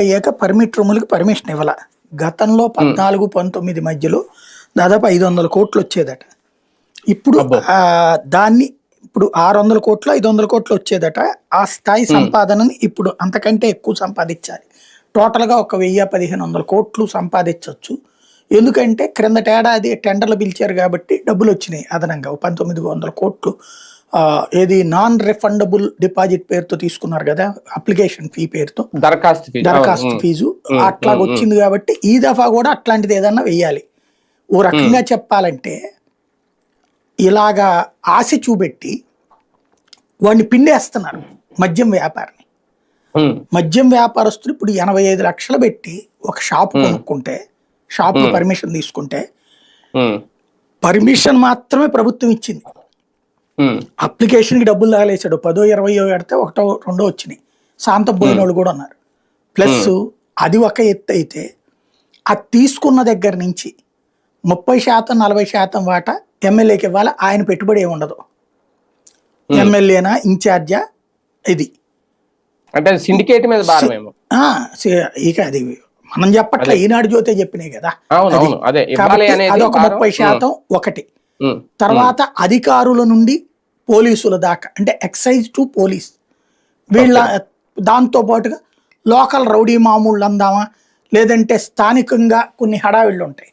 అయ్యాక permit రూములకి permission ఇవ్వాల. గతంలో పద్నాలుగు పంతొమ్మిది మధ్యలో దాదాపు ఐదు వందల కోట్లు వచ్చేదట. ఇప్పుడు దాన్ని ఇప్పుడు ఆరు వందల కోట్లు ఐదు వందల కోట్లు వచ్చేదట. ఆ స్థాయి సంపాదనని ఇప్పుడు అంతకంటే ఎక్కువ సంపాదించాలి. టోటల్గా ఒక వెయ్యి పదిహేను వందల కోట్లు సంపాదించవచ్చు ఎందుకంటే క్రిందటేడాది టెండర్లు పిలిచారు కాబట్టి డబ్బులు వచ్చినాయి అదనంగా. పంతొమ్మిది వందల కోట్లు. ఏది నాన్ రిఫండబుల్ డిపాజిట్ పేరుతో తీసుకున్నారు కదా అప్లికేషన్ ఫీ పేరుతో. దరఖాస్తు. దరఖాస్తు ఫీజు అట్లా వచ్చింది కాబట్టి ఈ దఫా కూడా అట్లాంటిది ఏదన్నా వెయ్యాలి ఓ రకంగా చెప్పాలంటే ఇలాగా ఆశ చూపెట్టి వాడిని పిండేస్తున్నారు మద్యం వ్యాపారిని. మద్యం వ్యాపారస్తులు ఇప్పుడు ఎనభై ఐదు లక్షలు పెట్టి ఒక షాప్ కొనుక్కుంటే షాప్ పర్మిషన్ తీసుకుంటే పర్మిషన్ మాత్రమే ప్రభుత్వం ఇచ్చింది. అప్లికేషన్కి డబ్బులు తగలేసాడు పదో ఇరవయో పెడితే ఒకటో రెండో వచ్చినాయి. శాంతం పోయిన వాళ్ళు కూడా ఉన్నారు. ప్లస్ అది ఒక ఎత్తు అయితే అది తీసుకున్న దగ్గర నుంచి ముప్పై శాతం నలభై శాతం వాటా ఎమ్మెల్యేకి ఇవ్వాలి. ఆయన పెట్టుబడి ఏమి ఉండదు ఎమ్మెల్యేనా ఇన్ఛార్జా ఇది. అంటే సిండికేట్ మీద ఇక అది మనం చెప్పట్లే ఈనాడు జ్యోతే చెప్పినాయి కదా. అది. భారం. ముప్పై శాతం ఒకటి. తర్వాత అధికారుల నుండి పోలీసుల దాకా అంటే ఎక్సైజ్ టు పోలీస్. వీళ్ళ దాంతో పాటుగా లోకల్ రౌడీ మామూళ్ళు అందామా? లేదంటే స్థానికంగా కొన్ని హడావిళ్ళు ఉంటాయి.